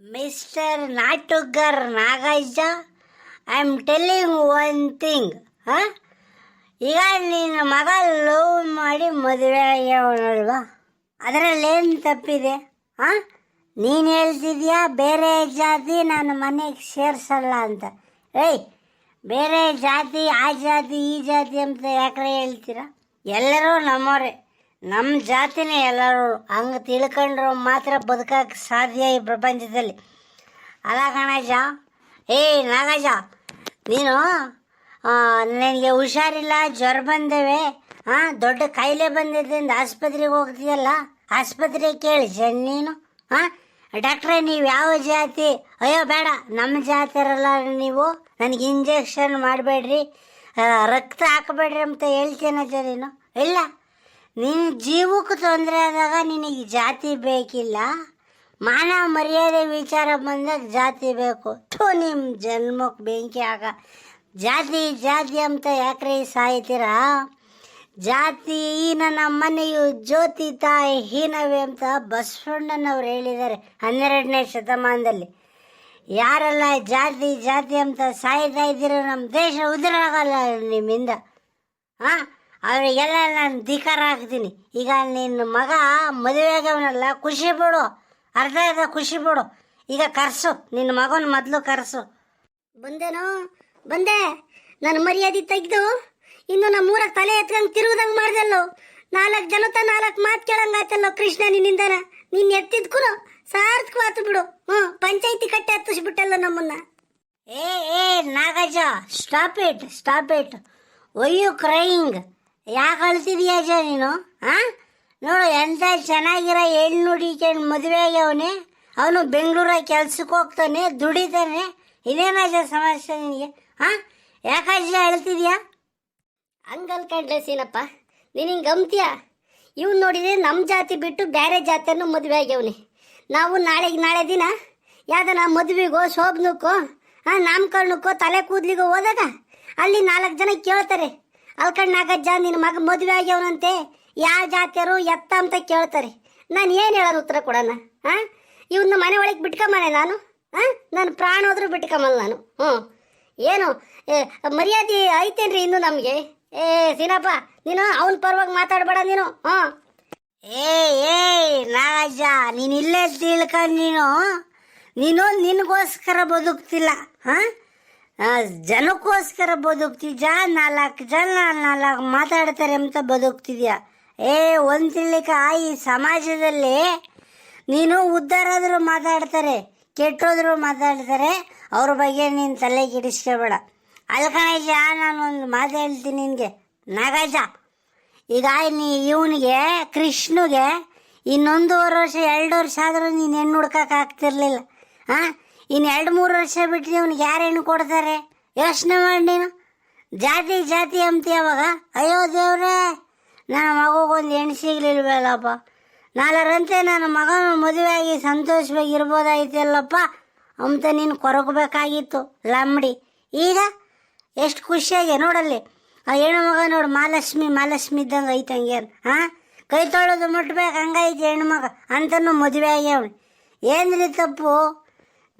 Mister ನಾಟುಗರ್ Nagayya I am telling one thing ಹಾಂ ಈಗ ನಿನ್ನ ಮಗ ಲವ್ ಮಾಡಿ ಮದುವೆ ಆಗ್ಯವನಲ್ವಾ? ಅದರಲ್ಲೇನು ತಪ್ಪಿದೆ, ಹಾಂ? ನೀನು ಹೇಳ್ತಿದ್ಯಾ ಬೇರೆ ಜಾತಿ ನಾನು ಮನೆಗೆ ಸೇರಿಸಲ್ಲ ಅಂತ? ಏಯ್, ಬೇರೆ ಜಾತಿ, ಆ ಜಾತಿ, ಈ ಜಾತಿ ಅಂತ ಯಾಕ್ರೆ ಹೇಳ್ತೀರಾ? ಎಲ್ಲರೂ ನಮ್ಮವರೇ ನಮ್ಮ ಜಾತಿನೇ ಎಲ್ಲರೂ ಹಂಗೆ ತಿಳ್ಕೊಂಡ್ರು ಮಾತ್ರ ಬದುಕಕ್ಕೆ ಸಾಧ್ಯ ಈ ಪ್ರಪಂಚದಲ್ಲಿ. ಅಲ್ಲ ಗಣೇಶ ಏಯ್ ನಾಗಜ ನೀನು ನನಗೆ ಹುಷಾರಿಲ್ಲ, ಜ್ವರ ಬಂದೇವೆ ಹಾಂ ದೊಡ್ಡ ಕಾಯಿಲೆ ಬಂದಿದ್ದಿಂದ ಆಸ್ಪತ್ರೆಗೆ ಹೋಗ್ತೀಯಲ್ಲ? ಆಸ್ಪತ್ರೆಗೆ ಕೇಳಿ ನೀನು ಹಾಂ ಡಾಕ್ಟ್ರೇ, ನೀವು ಯಾವ ಜಾತಿ? ಅಯ್ಯೋ, ಬೇಡ ನಮ್ಮ ಜಾತಿರಲ್ಲ ನೀವು, ನನಗೆ ಇಂಜೆಕ್ಷನ್ ಮಾಡಬೇಡ್ರಿ ರಕ್ತ ಹಾಕಬೇಡ್ರಿ ಅಂತ ಹೇಳ್ತೀನಿ ನೀನು. ಇಲ್ಲ. ನಿನ್ನ ಜೀವಕ್ಕೆ ತೊಂದರೆ ಆದಾಗ ನಿನಗೆ ಜಾತಿ ಬೇಕಿಲ್ಲ. ಮಾನವ ಮರ್ಯಾದೆ ವಿಚಾರ ಬಂದಾಗ ಜಾತಿ ಬೇಕು. ಥೂ ನಿಮ್ಮ ಜನ್ಮಕ್ಕೆ ಬೆಂಕಿ ಆಗ. ಜಾತಿ ಜಾತಿ ಅಂತ ಯಾಕ್ರೆ ಸಾಯ್ತೀರಾ? ಜಾತಿ ಈನ ನಮ್ಮನೆಯು ಜ್ಯೋತಿ ತಾಯಿ ಹೀನವೇ ಅಂತ ಬಸವಣ್ಣನವ್ರು ಹೇಳಿದ್ದಾರೆ ಹನ್ನೆರಡನೇ ಶತಮಾನದಲ್ಲಿ. ಯಾರೆಲ್ಲ ಜಾತಿ ಜಾತಿ ಅಂತ ಸಾಯ್ತಾ ಇದ್ದೀರೋ ನಮ್ಮ ದೇಶ ಉದುರಾಗಲ್ಲ ನಿಮ್ಮಿಂದ. ಹಾಂ ಅವರಿಗೆಲ್ಲ ನಾನು ಧಿಕಾರ ಹಾಕ್ತೀನಿ. ಈಗ ನಿನ್ನ ಮಗ ಮದುವೆ ಮದುವೆಗವನಲ್ಲ ಖುಷಿ ಬಿಡು ಅರ್ಧ ಅರ್ಧ ಖುಷಿ ಬಿಡು ಈಗ ಕರ್ಸು ನಿನ್ನ ಮಗನ ಮೊದಲು ಕರ್ಸು. ಬಂದೇನೋ? ಬಂದೆ. ನನ್ನ ಮರ್ಯಾದೆ ತೆಗೆದು ಇನ್ನು ನಮ್ಮ ಊರಾಗ ತಲೆ ಎತ್ಕೊಂಡು ತಿರುಗದಂಗ್ ಮಾಡ್ದಲ್ಲೋ? ನಾಲ್ಕು ಜನತ ನಾಲ್ಕು ಮಾತು ಕೇಳಂಗಾಯ್ತಲ್ಲೋ ಕೃಷ್ಣ ನಿನ್ನಿಂದನ? ನೀನ್ ಎತ್ತಿದ್ಕು ಸಾರ್ಥಕವಾತು ಬಿಡು. ಹ್ಞೂ ಪಂಚಾಯತಿ ಕಟ್ಟೆ ಹತ್ತಿಸ್ಬಿಟ್ಟಲ್ಲ ನಮ್ಮನ್ನ? ಏ ಏ ನಾಗಜ ಸ್ಟಾಪ್ ಇಟ್ ಸ್ಟಾಪ್ ಇಟ್ ಒಯ್ಯು ಕ್ರೈಯಿಂಗ್ ಯಾಕೆ ಅಳ್ತಿದೀಯ ಅಜ್ಜ ನೀನು ಹಾಂ ನೋಡು ಎಂಥ ಚೆನ್ನಾಗಿರೋ ಹೆಣ್ಣು ಹುಡುಕೊಂಡು ಮದುವೆ ಆಗ್ಯವನೇ. ಅವನು ಬೆಂಗಳೂರಾಗ ಕೆಲ್ಸಕ್ಕೆ ಹೋಗ್ತಾನೆ, ದುಡಿತಾನೆ. ಇದೇನಜ್ಜ ಸಮಸ್ಯೆ ನಿನಗೆ ಹಾಂ ಯಾಕಜ್ಜ ಅಳ್ತಿದ್ಯಾ? ಹಂಗಲ್ಕಂಡ್ರೆ ಸೀನಪ್ಪ ನೀನು ಹಿಂಗೆ ಗಮ್ತೀಯ? ಇವ್ನು ನೋಡಿದ್ರೆ ನಮ್ಮ ಜಾತಿ ಬಿಟ್ಟು ಬೇರೆ ಜಾತಿಯನ್ನು ಮದುವೆ ಆಗ್ಯವನೆ. ನಾವು ನಾಳೆಗೆ ನಾಳೆ ದಿನ ಯಾವ್ದನ ಮದುವೆಗೋ, ಶೋಭನಕ್ಕೋ ಹಾಂ ನಾಮಕರಣಕ್ಕೋ ತಲೆ ಕೂದಲಿಗೋ ಹೋದಾಗ ಅಲ್ಲಿ ನಾಲ್ಕು ಜನ ಕೇಳ್ತಾರೆ. ಅಲ್ಕಂಡ್ ನಾಗಜ್ಜ ನಿನ್ನ ಮಗ ಮದುವೆ ಆಗ್ಯವನಂತೆ ಯಾವ ಜಾತಿಯರು ಎತ್ತ ಅಂತ ಕೇಳ್ತಾರೆ. ನಾನು ಏನು ಹೇಳೋದು ಉತ್ತರ ಕೊಡೋಣ? ಹಾಂ ಇವನ್ನ ಮನೆ ಒಳಗೆ ಬಿಟ್ಕೊಂಬಾನೆ ನಾನು? ಹಾಂ ನನ್ನ ಪ್ರಾಣ ಹೋದ್ರೂ ಬಿಟ್ಕೊಂಬಲ್ಲ ನಾನು. ಹ್ಞೂ ಏನು? ಮರ್ಯಾದೆ ಐತೇನ್ರಿ ಇನ್ನು ನಮಗೆ? ಏ, ಸೀನಪ್ಪ, ನೀನು ಅವನ ಪರವಾಗಿ ಮಾತಾಡಬೇಡ ನೀನು. ಹ್ಞೂ ಏ ಏ ನಾಗಜ್ಜ ನೀನು ಇಲ್ಲೇ ತಿಳ್ಕೊಂಡು ನೀನು? ನೀನು ನಿನಗೋಸ್ಕರ ಬದುಕ್ತಿಲ್ಲ. ಹಾಂ? ಜನಕ್ಕೋಸ್ಕರ ಬದುಕ್ತಿದ್ದ ನಾಲ್ಕು ಜನ ನಾಲ್ಕು ಮಾತಾಡ್ತಾರೆ ಅಂತ ಬದುಕ್ತಿದ್ಯಾ? ಏ, ಒಂದು ಆ ಈ ಸಮಾಜದಲ್ಲಿ ನೀನು ಉದ್ಧಾರ ಆದರೂ ಮಾತಾಡ್ತಾರೆ, ಕೆಟ್ಟೋದ್ರು ಮಾತಾಡ್ತಾರೆ, ಅವ್ರ ಬಗ್ಗೆ ನೀನು ತಲೆ ಕೆಡಿಸ್ಕೋಬೇಡ ನಾನು ಒಂದು ಮಾತು ಹೇಳ್ತೀನಿ ನಿನಗೆ. ನಾಗಜ ಈಗ ನೀ ಇವನಿಗೆ, ಕೃಷ್ಣಗೆ ಇನ್ನೊಂದೂವರೆ ವರ್ಷ, ಎರಡು ವರ್ಷ ಆದರೂ ನೀನು ಹೆಣ್ಣು ಹುಡ್ಕಕ್ಕೆ ಆಗ್ತಿರ್ಲಿಲ್ಲ. ಹಾಂ ಇನ್ನು ಎರಡು ಮೂರು ವರ್ಷ ಬಿಟ್ಟರೆ ಅವ್ನಿಗೆ ಯಾರು ಹೆಣ್ಣು ಕೊಡ್ತಾರೆ? ಯೋಚನೆ ಮಾಡಿ ನೀನು. ಜಾತಿ ಜಾತಿ ಅಂತಿ ಅವಾಗ, ಅಯ್ಯೋ ದೇವ್ರೇ, ನನ್ನ ಮಗುಗೊಂದು ಹೆಣ್ಣು ಸಿಗ್ಲಿಲ್ವಲ್ಲಪ್ಪ ನಾಲ್ಕರಂತೆ ನನ್ನ ಮಗನ ಮದುವೆಯಾಗಿ ಸಂತೋಷವಾಗಿ ಇರ್ಬೋದಾಯ್ತಲ್ಲಪ್ಪ ಅಂತ ನೀನು ಕೊರಗಬೇಕಾಗಿತ್ತು ಲಂಬಡಿ. ಈಗ ಎಷ್ಟು ಖುಷಿಯಾಗಿ ನೋಡಲ್ಲಿ, ಆ ಹೆಣ್ಣು ಮಗ ನೋಡು, ಮಹಾಲಕ್ಷ್ಮಿ ಮಹಾಲಕ್ಷ್ಮಿ ಇದ್ದಂಗೆ ಐತೆ ಹಂಗೆ ಹಾಂ ಕೈ ತೊಳೆದು ಮುಟ್ಬೇಕು, ಹಂಗೈತೆ ಹೆಣ್ಣು ಮಗ ಅಂತನೂ ಮದುವೆ ಆಗ್ಯಾವನು ಏನ್ರಿ ತಪ್ಪು?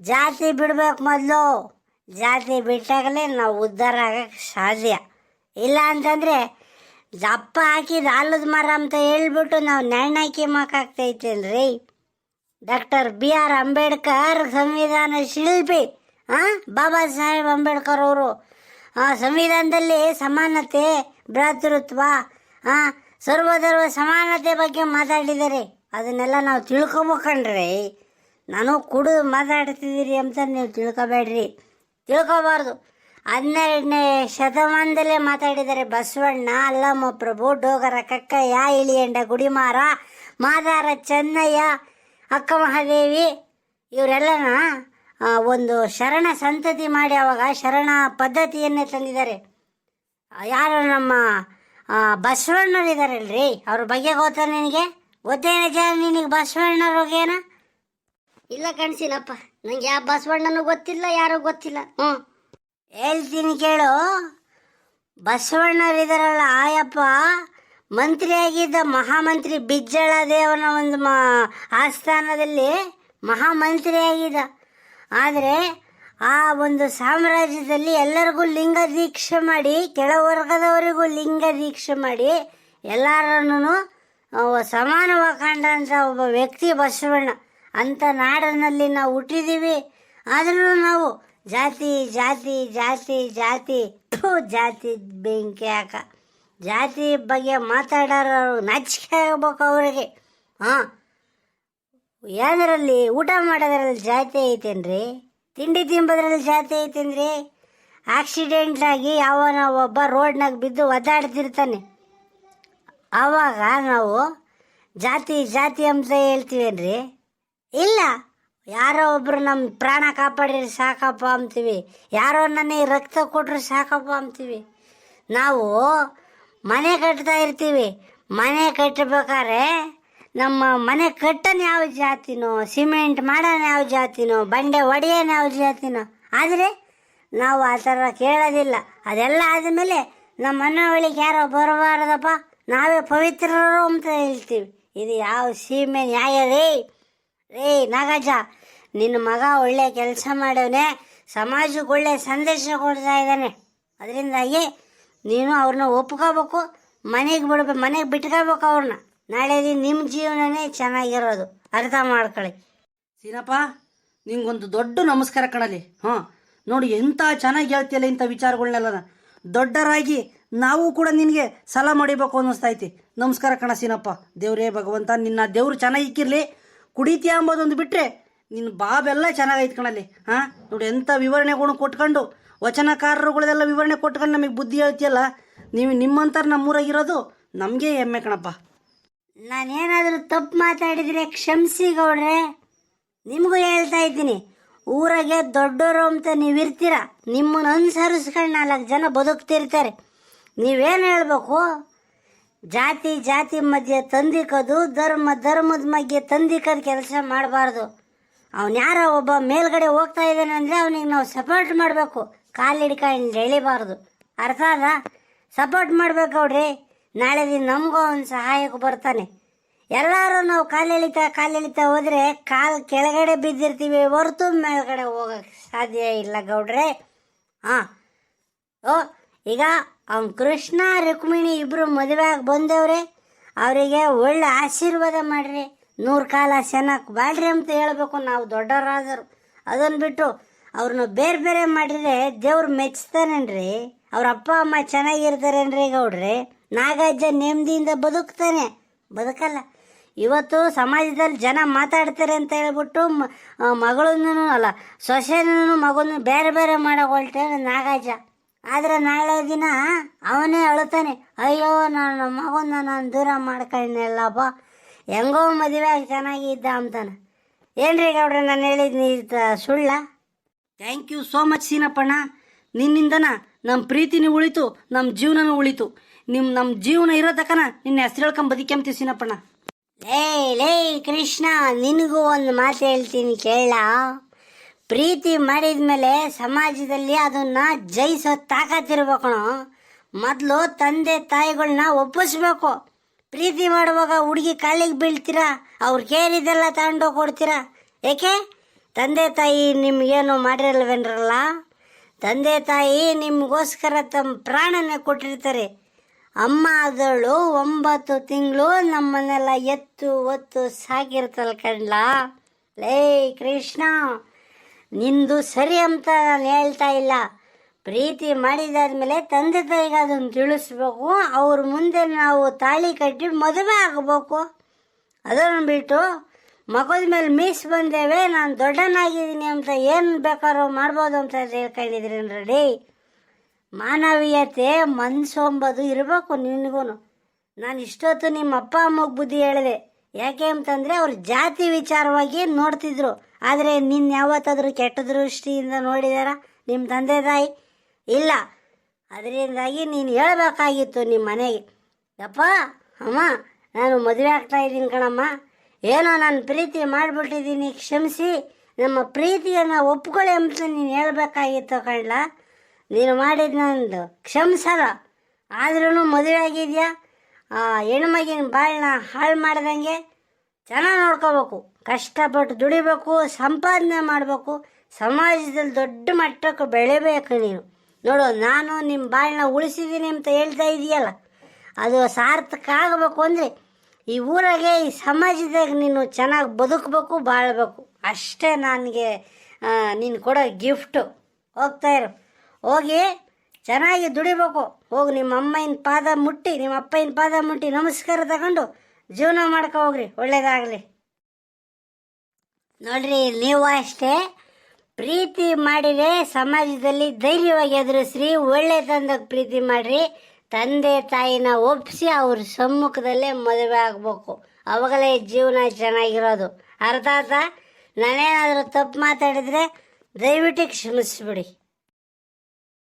ಜಾತಿ ಬಿಡ್ಬೇಕು ಮೊದಲು. ಜಾತಿ ಬಿಟ್ಟಾಗಲೇ ನಾವು ಉದ್ಧಾರ ಆಗಕ್ಕೆ ಸಾಧ್ಯ. ಇಲ್ಲ ಅಂತಂದರೆ ದಪ್ಪ ಹಾಕಿದ ಆಲದ ಮರ ಅಂತ ಹೇಳ್ಬಿಟ್ಟು ನಾವು ನೆಣ್ಣಾಕಿ ಮಾಕಾಗ್ತೈತೇನ್ರಿ ಡಾಕ್ಟರ್ ಬಿ ಆರ್ ಅಂಬೇಡ್ಕರ್ ಸಂವಿಧಾನ ಶಿಲ್ಪಿ. ಹಾಂ ಬಾಬಾ ಸಾಹೇಬ್ ಅಂಬೇಡ್ಕರ್ ಅವರು. ಸಂವಿಧಾನದಲ್ಲಿ ಸಮಾನತೆ, ಭ್ರಾತೃತ್ವ ಹಾಂ ಸರ್ವಧರ್ವ ಸಮಾನತೆ ಬಗ್ಗೆ ಮಾತಾಡಿದ್ದಾರೆ. ಅದನ್ನೆಲ್ಲ ನಾವು ತಿಳ್ಕೊಬೇಕಣ್ರಿ ನಾನು ಕುಡು ಮಾತಾಡ್ತಿದ್ದೀರಿ ಅಂತ ನೀವು ತಿಳ್ಕೊಬೇಡ್ರಿ. ತಿಳ್ಕೊಬಾರ್ದು. ಹನ್ನೆರಡನೇ ಶತಮಾನದಲ್ಲೇ ಮಾತಾಡಿದ್ದಾರೆ ಬಸವಣ್ಣ ಅಲ್ಲಮ್ಮ ಪ್ರಭು ಡೋಗರ ಕಕ್ಕಯ್ಯ ಇಳಿಯಂಡ ಗುಡಿಮಾರ ಮಾದಾರ ಚೆನ್ನಯ್ಯ ಅಕ್ಕ ಮಹಾದೇವಿ ಇವರೆಲ್ಲನ ಒಂದು ಶರಣ ಸಂತತಿ ಮಾಡಿ ಅವಾಗ ಶರಣ ಪದ್ಧತಿಯನ್ನೇ ತಂದಿದ್ದಾರೆ. ಯಾರು ನಮ್ಮ ಆ, ಬಸವಣ್ಣರಿದಾರಲ್ರಿ ಅವ್ರ ಬಗ್ಗೆ ಗೊತ್ತಾ ನಿನಗೆ? ಗೊತ್ತೇನ ಜನ ನಿನಗೆ ಬಸವಣ್ಣರ ಬಗ್ಗೆನ ಇಲ್ಲ ಕಣ್ಸಿನಪ್ಪ, ನಂಗೆ ಯಾವ ಬಸವಣ್ಣನೂ ಗೊತ್ತಿಲ್ಲ, ಯಾರೂ ಗೊತ್ತಿಲ್ಲ. ಹ್ಞೂ ಹೇಳ್ತೀನಿ ಕೇಳು, ಬಸವಣ್ಣರಿದಾರಲ್ಲ ಆಯಪ್ಪ, ಮಂತ್ರಿಯಾಗಿದ್ದ ಮಹಾಮಂತ್ರಿ ಬಿಜ್ಜಳ ದೇವನ ಒಂದು ಮಾ, ಆಸ್ಥಾನದಲ್ಲಿ ಮಹಾಮಂತ್ರಿ ಆಗಿದ್ದ ಆದರೆ ಆ ಒಂದು ಸಾಮ್ರಾಜ್ಯದಲ್ಲಿ ಎಲ್ಲರಿಗೂ ಲಿಂಗ ದೀಕ್ಷೆ ಮಾಡಿ ಕೆಳವರ್ಗದವರಿಗೂ ಲಿಂಗ ದೀಕ್ಷೆ ಮಾಡಿ, ಎಲ್ಲರನ್ನೂ ಸಮಾನವಾಗಿ ಕಂಡಂಥ ಒಬ್ಬ ವ್ಯಕ್ತಿ ಬಸವಣ್ಣ. ಅಂಥ ನಾಡನಲ್ಲಿ ನಾವು ಹುಟ್ಟಿದ್ದೀವಿ ಆದರೂ ನಾವು ಜಾತಿ ಜಾತಿ ಜಾತಿ ಜಾತಿ ಜಾತಿ ಬೆಂಕಿ ಹಾಕ. ಜಾತಿ ಬಗ್ಗೆ ಮಾತಾಡೋರು ನಾಚಿಕೆ ಆಗ್ಬೇಕು ಅವರಿಗೆ. ಹಾಂ. ಯಾವುದರಲ್ಲಿ ಊಟ ಮಾಡೋದ್ರಲ್ಲಿ ಜಾತಿ ಐತೇನ್ರಿ? ತಿಂಡಿ ತಿಂಬೋದ್ರಲ್ಲಿ ಜಾತಿ ಐತೇನ್ರಿ? ಆಕ್ಸಿಡೆಂಟ್ ಆಗಿ ಯಾವನ ಒಬ್ಬ ರೋಡ್ನಾಗ ಬಿದ್ದು ಒದ್ದಾಡ್ತಿರ್ತಾನೆ. ಆವಾಗ ನಾವು ಜಾತಿ ಜಾತಿ ಅಂತ ಹೇಳ್ತೀವೇನ್ರಿ? ಇಲ್ಲ. ಯಾರೋ ಒಬ್ರು ನಮ್ಮ ಪ್ರಾಣ ಕಾಪಾಡಿದ್ರೆ ಸಾಕಪ್ಪ ಅಂತೀವಿ. ಯಾರೋ ನನಗೆ ರಕ್ತ ಕೊಟ್ಟರೆ ಸಾಕಪ್ಪ ಅಂತೀವಿ. ನಾವು ಮನೆ ಕಟ್ತಾ ಇರ್ತೀವಿ. ಮನೆ ಕಟ್ಟಬೇಕಾದ್ರೆ ನಮ್ಮ ಮನೆ ಕಟ್ಟನ ಯಾವ ಜಾತಿನೋ, ಸಿಮೆಂಟ್ ಮಾಡೋನ್ ಯಾವ ಜಾತಿನೋ, ಬಂಡೆ ಒಡೆಯೋನ್ ಯಾವ ಜಾತಿನೋ. ಆದರೆ ನಾವು ಆ ಥರ ಕೇಳೋದಿಲ್ಲ. ಅದೆಲ್ಲ ಆದಮೇಲೆ ನಮ್ಮ ಮನೆ ಒಳಗೆ ಯಾರೋ ಬರಬಾರ್ದಪ್ಪ. ನಾವೇ ಪವಿತ್ರರು ಅಂತ ಹೇಳ್ತೀವಿ. ಇದು ಯಾವ ಸೀಮೆ ನ್ಯಾಯ ರೀ ರೇ ನಾಗಾಜ ನಿನ್ನ ಮಗ ಒಳ್ಳೆ ಕೆಲಸ ಮಾಡವನೆ ಸಮಾಜಕ್ಕೆ ಒಳ್ಳೆ ಸಂದೇಶ ಕೊಡ್ತಾ ಇದ್ದಾನೆ. ಅದರಿಂದಾಗಿ ನೀನು ಅವ್ರನ್ನ ಒಪ್ಕೋಬೇಕು, ಮನೆಗೆ ಬಿಡ್ಬೇಕು ಮನೆಗೆ ಬಿಟ್ಕೋಬೇಕು ಅವ್ರನ್ನ. ನಾಳೆ ನಿಮ್ಮ ಜೀವನನೇ ಚೆನ್ನಾಗಿರೋದು. ಅರ್ಥ ಮಾಡ್ಕೊಳ್ಳಿ. ಸೀನಪ್ಪ, ನಿಂಗೊಂದು ದೊಡ್ಡ ನಮಸ್ಕಾರ ಕಣಲಿ ಹಾಂ, ನೋಡಿ ಎಂಥ ಚೆನ್ನಾಗಿ ಹೇಳ್ತಿಯಲ್ಲ ಇಂಥ ವಿಚಾರಗಳನ್ನೆಲ್ಲ ದೊಡ್ಡರಾಗಿ ನಾವು ಕೂಡ ನಿನಗೆ ಸಲ ಮಾಡಿಬೇಕು ಅನ್ನಿಸ್ತೈತಿ ನಮಸ್ಕಾರ ಕಣ ಸೀನಪ್ಪ. ದೇವ್ರೇ ಭಗವಂತ, ನಿನ್ನ ದೇವ್ರು ಚೆನ್ನಾಗಿ ಇಕ್ಕಿರ್ಲಿ. ಕುಡಿತೀಯ ಅಂಬೋದೊಂದು ಬಿಟ್ಟರೆ ನಿನ್ನ ಬಾಬೆಲ್ಲ ಚೆನ್ನಾಗೈತೆ ಕಣಲ್ಲಿ, ಹಾಂ? ನೋಡಿ ಎಂಥ ವಿವರಣೆಗಳು ಕೊಟ್ಕೊಂಡು ವಚನಕಾರರುಗಳೆಲ್ಲ ವಿವರಣೆ ಕೊಟ್ಕೊಂಡು ನಮಗೆ ಬುದ್ಧಿ ಹೇಳ್ತೀಯಲ್ಲ, ನೀವು ನಿಮ್ಮಂತರ ನಮ್ಮೂರಾಗಿರೋದು ನಮಗೆ ಹೆಮ್ಮೆ ಕಣಪ್ಪ. ನಾನೇನಾದರೂ ತಪ್ಪು ಮಾತಾಡಿದರೆ ಕ್ಷಮಿಸಿ ಗೌಡ್ರೆ, ನಿಮಗೂ ಹೇಳ್ತಾ ಇದ್ದೀನಿ, ಊರಾಗೆ ದೊಡ್ಡವರು ಅಂತ ನೀವಿರ್ತೀರ, ನಿಮ್ಮನ್ನು ಅನುಸರಿಸ್ಕೊಂಡು ನಾಲ್ಕು ಜನ ಬದುಕ್ತಿರ್ತಾರೆ, ನೀವೇನು ಹೇಳ್ಬೇಕು? ಜಾತಿ ಜಾತಿ ಮಧ್ಯೆ ತಂದಿಕೋದು, ಧರ್ಮ ಧರ್ಮದ ಮಧ್ಯೆ ತಂದಿಕದ ಕೆಲಸ ಮಾಡಬಾರ್ದು. ಅವನು ಯಾರ ಒಬ್ಬ ಮೇಲ್ಗಡೆ ಹೋಗ್ತಾ ಇದ್ದಾನೆ ಅಂದರೆ ಅವನಿಗೆ ನಾವು ಸಪೋರ್ಟ್ ಮಾಡಬೇಕು. ಕಾಲು ಹಿಡ್ಕೊಂಡು ಎಳಿಬಾರ್ದು. ಅರ್ಥ ಅದ ಸಪೋರ್ಟ್ ಮಾಡ್ಬೇಕು ಅವ್ರಿ ನಾಳೆ ದಿನ ನಮಗೂ ಅವನು ಸಹಾಯಕ್ಕೆ ಬರ್ತಾನೆ. ಎಲ್ಲರೂ ನಾವು ಕಾಲು ಎಳಿತಾ ಕಾಲು ಎಳಿತಾ ಹೋದ್ರೆ ಕಾಲು ಕೆಳಗಡೆ ಬಿದ್ದಿರ್ತೀವಿ, ಹೊರತು ಮೇಲ್ಗಡೆ ಹೋಗೋಕೆ ಸಾಧ್ಯ ಇಲ್ಲ ಗೌಡ್ರೆ. ಹಾಂ. ಓ ಈಗ ಅವ್ನು ಕೃಷ್ಣ, ರುಕ್ಮಿಣಿ ಇಬ್ಬರು ಮದುವೆಯಾಗಿ ಬಂದವ್ರೆ, ಅವರಿಗೆ ಒಳ್ಳೆ ಆಶೀರ್ವಾದ ಮಾಡ್ರಿ. ನೂರು ಕಾಲ ಚೆನ್ನಾಗಿ ಬಾಳ್ರಿ ಅಂತ ಹೇಳಬೇಕು ನಾವು ದೊಡ್ಡವರಾದರು ಅದನ್ನು ಬಿಟ್ಟು ಅವ್ರನ್ನ ಬೇರೆ ಬೇರೆ ಮಾಡಿದ್ರೆ ದೇವ್ರು ಮೆಚ್ತಾನೇನ್ರಿ ಅವ್ರ ಅಪ್ಪ, ಅಮ್ಮ ಚೆನ್ನಾಗಿರ್ತಾರೇನ್ರಿ ಗೌಡ್ರಿ? ನಾಗಜ್ಜ ನೆಮ್ಮದಿಯಿಂದ ಬದುಕ್ತಾನೆ. ಬದುಕಲ್ಲ. ಇವತ್ತು ಸಮಾಜದಲ್ಲಿ ಜನ ಮಾತಾಡ್ತಾರೆ ಅಂತ ಹೇಳ್ಬಿಟ್ಟು ಮಗಳನ್ನೂ ಅಲ್ಲ ಸೊಸೆನೂ ಮಗನೂ ಬೇರೆ ಬೇರೆ ಮಾಡೋ ಹೊಲ್ಟೆ ನಾಗಜ್ಜ. ಆದರೆ ನಾಳೆ ದಿನ ಅವನೇ ಅಳುತ್ತಾನೆ ಅಯ್ಯೋ ನನ್ನ ಮಗನ ನಾನು ದೂರ ಮಾಡ್ಕೊಂಡಲ್ಲಪ್ಪ ಹೆಂಗೋ ಮದುವೆ ಆಗಿ ಚೆನ್ನಾಗಿದ್ದ ಅಂತಾನೆ. ಏನ್ರಿ ಗೌಡ್ರೆ ನಾನು ಹೇಳಿದ್ನಿ ಇದು ಸುಳ್ಳ? ಥ್ಯಾಂಕ್ ಯು ಸೋ ಮಚ್ ಸೀನಪ್ಪಣ್ಣ. ನಿನ್ನಿಂದನ ನಮ್ಮ ಪ್ರೀತಿನೂ ಉಳಿತು ನಮ್ಮ ಜೀವನನೂ ಉಳಿತು. ನಿಮ್ಮ ನಮ್ಮ ಜೀವನ ಇರೋ ತಕನ ನಿನ್ನ ಹೆಸರು ಹೇಳ್ಕೊಂಡ್ ಬದುಕೆಂಬ್ತೀವಿ ಸೀನಪ್ಪಣ್ಣ. ಲೇ ಲೇ ಕೃಷ್ಣ ನಿನಗೂ ಒಂದು ಮಾತು ಹೇಳ್ತೀನಿ ಕೇಳ. ಪ್ರೀತಿ ಮಾಡಿದ್ಮೇಲೆ ಸಮಾಜದಲ್ಲಿ ಅದನ್ನ ಜಯಿಸೋ ತಾಕತ್ತಿರ್ಬೇಕಣೋ ಮೊದಲು ತಂದೆ ತಾಯಿಗಳನ್ನ ಒಪ್ಪಿಸ್ಬೇಕು. ಪ್ರೀತಿ ಮಾಡುವಾಗ ಹುಡುಗಿ ಕಾಲಿಗೆ ಬೀಳ್ತೀರಾ, ಅವ್ರು ಕೇಳಿದೆಲ್ಲ ತಗೊಂಡೋಗಿ ಕೊಡ್ತೀರಾ? ಏಕೆ? ತಂದೆ ತಾಯಿ ನಿಮ್ಗೇನು ಮಾಡಿರಲ್ವೇನ್ರಲ್ಲ? ತಂದೆ ತಾಯಿ ನಿಮಗೋಸ್ಕರ ತಮ್ಮ ಪ್ರಾಣನೇ ಕೊಟ್ಟಿರ್ತಾರೆ. ಅಮ್ಮ ಅದಳು ಒಂಬತ್ತು ತಿಂಗಳು ನಮ್ಮನ್ನೆಲ್ಲ ಎತ್ತು ಒತ್ತು ಸಾಕಿರ್ತಲ್ ಕಣ್ಲಾ? ಲೇ ಕೃಷ್ಣ! ನಿಂದು ಸರಿ ಅಂತ ನಾನು ಹೇಳ್ತಾ ಇಲ್ಲ. ಪ್ರೀತಿ ಮಾಡಿದಾದ್ಮೇಲೆ ತಂದೆ ತಾಯಿಗೆ ಅದನ್ನು ತಿಳಿಸ್ಬೇಕು. ಅವ್ರ ಮುಂದೆ ನಾವು ತಾಳಿ ಕಟ್ಟಿ ಮದುವೆ ಆಗಬೇಕು. ಅದನ್ನು ಬಿಟ್ಟು ಮಗದ ಮೇಲೆ ಮೀಸ್ ಬಂದೇವೆ, ನಾನು ದೊಡ್ಡನಾಗಿದ್ದೀನಿ ಅಂತ ಏನು ಬೇಕಾದ್ರೂ ಮಾಡ್ಬೋದು ಅಂತ ಹೇಳ್ಕೊಂಡಿದ್ರಿ ರೆಡಿ ಮಾನವೀಯತೆ ಮನ್ಸೊಂಬದು ಇರಬೇಕು ನಿನಗೂ ನಾನು ಇಷ್ಟೊತ್ತು ನಿಮ್ಮ ಅಪ್ಪ ಅಮ್ಮಗೆ ಬುದ್ಧಿ ಹೇಳಿದೆ. ಯಾಕೆ ಅಂತಂದರೆ ಅವ್ರು ಜಾತಿ ವಿಚಾರವಾಗಿ ನೋಡ್ತಿದ್ರು. ಆದರೆ ನಿನ್ನ ಯಾವತ್ತಾದರೂ ಕೆಟ್ಟ ದೃಷ್ಟಿಯಿಂದ ನೋಡಿದಾರ? ನಿಮ್ಮ ತಂದೆ ತಾಯಿ? ಇಲ್ಲ. ಅದರಿಂದಾಗಿ ನೀನು ಹೇಳಬೇಕಾಗಿತ್ತು ನಿಮ್ಮ ಮನೆಗೆ. ಯಪ್ಪ, ಅಮ್ಮ, ನಾನು ಮದುವೆ ಆಗ್ತಾ ಇದ್ದೀನಿ ಕಣಮ್ಮ. ಏನೋ ನಾನು ಪ್ರೀತಿ ಮಾಡಿಬಿಟ್ಟಿದ್ದೀನಿ. ಕ್ಷಮಿಸಿ. ನಮ್ಮ ಪ್ರೀತಿಯನ್ನು ಒಪ್ಕೊಳ್ಳಿ ಅಂತ ನೀನು ಹೇಳಬೇಕಾಗಿತ್ತು ಕಣ್ಲ. ನೀನು ಮಾಡಿದ ನಂದು ಕ್ಷಮಿಸಲ್ಲ ಆದ್ರೂ ಮದುವೆ ಆಗಿದೆಯಾ? ಆ ಹೆಣ್ಮಗಿನ ಬಾಳನ್ನ ಹಾಳು ಮಾಡ್ದಂಗೆ ಚೆನ್ನಾಗಿ ನೋಡ್ಕೋಬೇಕು. ಕಷ್ಟಪಟ್ಟು ದುಡಿಬೇಕು, ಸಂಪಾದನೆ ಮಾಡಬೇಕು, ಸಮಾಜದಲ್ಲಿ ದೊಡ್ಡ ಮಟ್ಟಕ್ಕೆ ಬೆಳಿಬೇಕು ನೀನು ನೋಡು, ನಾನು ನಿಮ್ಮ ಬಾಳನ್ನ ಉಳಿಸಿದ್ದೀನಿ ಅಂತ ಹೇಳ್ತಾ ಇದೆಯಲ್ಲ, ಅದು ಸಾರ್ಥಕ ಆಗಬೇಕು ಅಂದರೆ ಈ ಊರಾಗೆ, ಈ ಸಮಾಜದಾಗ ನೀನು ಚೆನ್ನಾಗಿ ಬದುಕಬೇಕು, ಬಾಳಬೇಕು. ಅಷ್ಟೇ ನನಗೆ ನೀನು ಕೊಡೋ ಗಿಫ್ಟು ಹೋಗ್ತಾ ಇರು. ಹೋಗಿ ಚೆನ್ನಾಗಿ ದುಡಿಬೇಕು. ಹೋಗಿ ನಿಮ್ಮ ಅಮ್ಮನ ಪಾದ ಮುಟ್ಟಿ, ನಿಮ್ಮ ಅಪ್ಪನ ಪಾದ ಮುಟ್ಟಿ, ನಮಸ್ಕಾರ ತಗೊಂಡು ಜೀವನ ಮಾಡ್ಕೊ ಹೋಗ್ರಿ. ಒಳ್ಳೇದಾಗಲಿ. ನೋಡ್ರಿ, ನೀವು ಅಷ್ಟೇ ಪ್ರೀತಿ ಮಾಡಿದರೆ ಸಮಾಜದಲ್ಲಿ ಧೈರ್ಯವಾಗಿ ಎದುರಿಸ್ರಿ, ಒಳ್ಳೆ ತಂದಕ್ಕೆ ಪ್ರೀತಿ ಮಾಡ್ರಿ. ತಂದೆ, ತಾಯಿನ ಒಪ್ಪಿಸಿ ಅವ್ರ ಸಮ್ಮುಖದಲ್ಲೇ ಮದುವೆ ಆಗಬೇಕು. ಅವಾಗಲೇ ಜೀವನ ಚೆನ್ನಾಗಿರೋದು. ಅರ್ಥ ಅರ್ಧ ನಾನೇನಾದರೂ ತಪ್ಪು ಮಾತಾಡಿದ್ರೆ ದಯವಿಟ್ಟು ಕ್ಷಮಿಸ್ಬಿಡಿ.